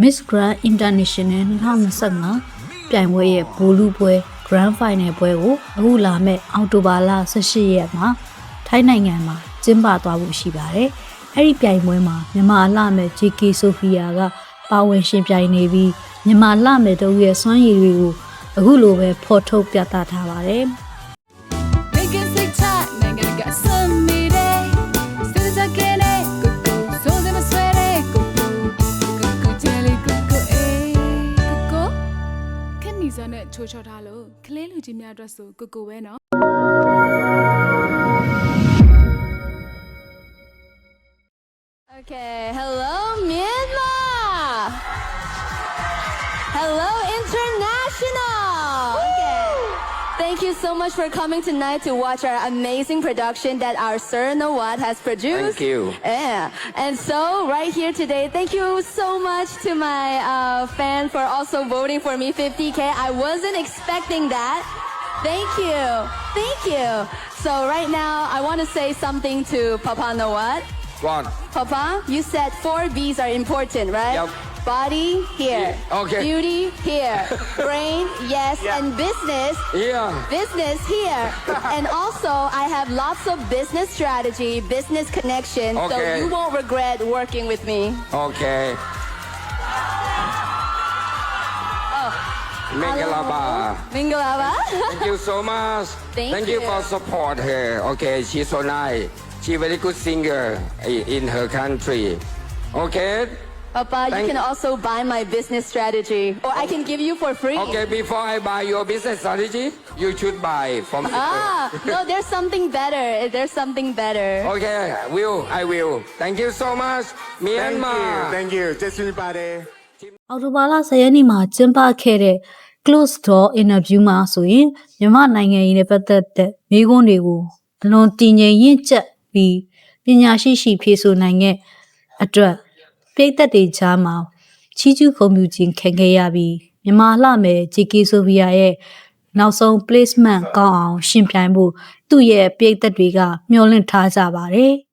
Miss Grand International 2025ပြိုင်ပွဲရဲ့ဘူလူပွဲ Grand Final ပွဲကိုအခုလာမယ့်အောက်တိုဘာလ18ရက်မှာထိုင်းနိုင်ငံမှာကျင်းပသွားဖို့ရှိပါတယ်။အဲ့ဒီပြိုင်ပွဲမှာမြန်မာအလှမဲ့ JK Sophia ကပါဝင်ရှင်ပြိုင်နေပြီးမြန်မာအလှမဲ့တို့ရဲ့စွမ်းရည်တွေကိုအခုလိုပဲဖော်ထုတ်ပြသထားပါတယ်။ နီစနဲ့ချိုးချော်ထားလို့ကလေးလူကြီးများအတွက်ဆိုကိုကိုပဲနော် Okay, hello Myanmar. So much for coming tonight to watch our amazing production that our Sir Nawat has produced. Thank you. Yeah. And so, right here today, thank you so much to my uh, fans for also voting for me 50K. I wasn't expecting that. Thank you. Thank you. So, right now, I want to say something to Papa Nawat. What? Papa, you said four B's are important, right? Yep. Body, here. Okay. Beauty, here. Brain, yes. Yeah. And business, Yeah. business, here. and also, I have lots of business strategy, business connection, so you won't regret working with me. Okay. Oh. Mengalaba. Mingalava? Thank you so much. Thank you you. for support her. Okay, she's so nice. She very good singer in her country. Okay. Papa, you Thank- can also buy my business strategy, or I can give you for free. Okay, before I buy your business strategy, you should buy from me. Ah, no, there's something better. There's something better. Okay, will I will. Thank you so much, Thank Myanmar. you. Thank you. ကျေးဇူးပါတယ် အော်တိုဘာလ10ရက်နေ့မှာကျင်းပခဲ့တဲ့ close door interview မှာဆိုရင်မြမနိုင်ငံရေးနဲ့ပတ်သက်တဲ့မိကွန်းတွေကိုအလွန်တည်ငြိမ်ရင့်ကျက်ပြီးပညာရှိရှိဖြေဆိုနိုင်တဲ့အတွက် ပြည်သက်တွေကြားမှာချီးကျူးဂုဏ်ပြုခြင်းခံခဲ့ရပြီးမြမလှမယ် JK Sophia ရဲ့နောက်ဆုံး placement ကောင်းအောင် ရှင်ပြိုင်ဖို့သူ့ရဲ့ပြည်သက်တွေကမျှော်လင့်ထားကြပါတယ်။